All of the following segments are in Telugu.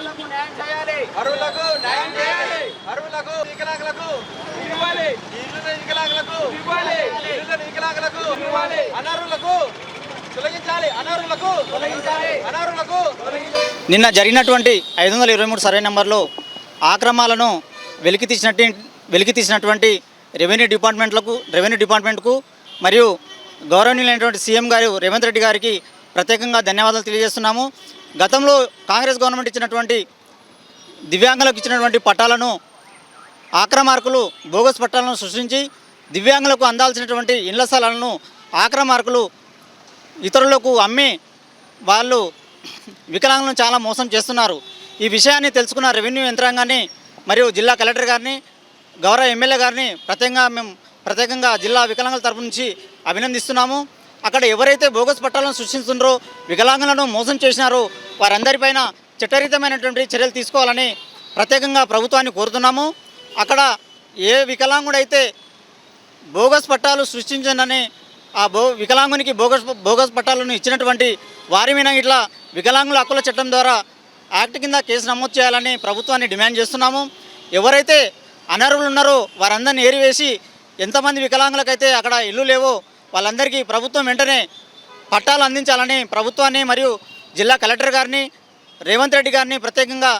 అరువులకు న్యాయం చేయాలి. అరువులకు న్యాయం చేయాలి. అరువులకు వికలాంగులకు ఇవ్వాలి. ఇల్లు వికలాంగులకు ఇవ్వాలి. ఇల్లు వికలాంగులకు ఇవ్వాలి. అనర్హులకు నిన్న జరిగినటువంటి ఐదు వందల ఇరవై మూడు సర్వే నెంబర్లో ఆక్రమాలను వెలికి తీసినట్టు వెలికి తీసినటువంటి రెవెన్యూ డిపార్ట్మెంట్లకు రెవెన్యూ డిపార్ట్మెంట్కు మరియు గౌరవనీయులైనటువంటి సీఎం గారు రేవంత్ రెడ్డి గారికి ప్రత్యేకంగా ధన్యవాదాలు తెలియజేస్తున్నాము. గతంలో కాంగ్రెస్ గవర్నమెంట్ ఇచ్చినటువంటి దివ్యాంగులకు ఇచ్చినటువంటి పట్టాలను ఆక్రమార్కులు బోగస్ పట్టాలను సృష్టించి దివ్యాంగులకు అందాల్సినటువంటి ఇళ్ళ స్థలాలను ఆక్రమార్కులు ఇతరులకు అమ్మి వాళ్ళు వికలాంగులను చాలా మోసం చేస్తున్నారు. ఈ విషయాన్ని తెలుసుకున్న రెవెన్యూ యంత్రాంగాన్ని మరియు జిల్లా కలెక్టర్ గారిని గౌరవ ఎమ్మెల్యే గారిని ప్రత్యేకంగా మేము ప్రత్యేకంగా జిల్లా వికలాంగుల తరపు నుంచి అభినందిస్తున్నాము. అక్కడ ఎవరైతే బోగస్ పట్టాలను సృష్టిస్తున్నారో వికలాంగులను మోసం చేసినారో వారందరిపైన చట్టరీతమైనటువంటి చర్యలు తీసుకోవాలని ప్రత్యేకంగా ప్రభుత్వాన్ని కోరుతున్నాము. అక్కడ ఏ వికలాంగుడైతే బోగస్ పట్టాలు సృష్టించనని ఆ బో వికలాంగునికి బోగస్ బోగస్ పట్టాలను ఇచ్చినటువంటి వారి మీద ఇట్లా వికలాంగుల హక్కుల చట్టం ద్వారా యాక్ట్ కింద కేసు నమోదు చేయాలని ప్రభుత్వాన్ని డిమాండ్ చేస్తున్నాము. ఎవరైతే అనర్హులు ఉన్నారో వారందరిని ఏరివేసి ఎంతమంది వికలాంగులకైతే అక్కడ ఇల్లు లేవో వాళ్ళందరికీ ప్రభుత్వం వెంటనే పట్టాలు అందించాలని ప్రభుత్వాన్ని మరియు జిల్లా కలెక్టర్ గారిని రేవంత్ రెడ్డి గారిని ప్రత్యేకంగా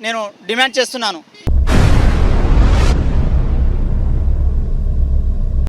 నేను డిమాండ్ చేస్తున్నాను.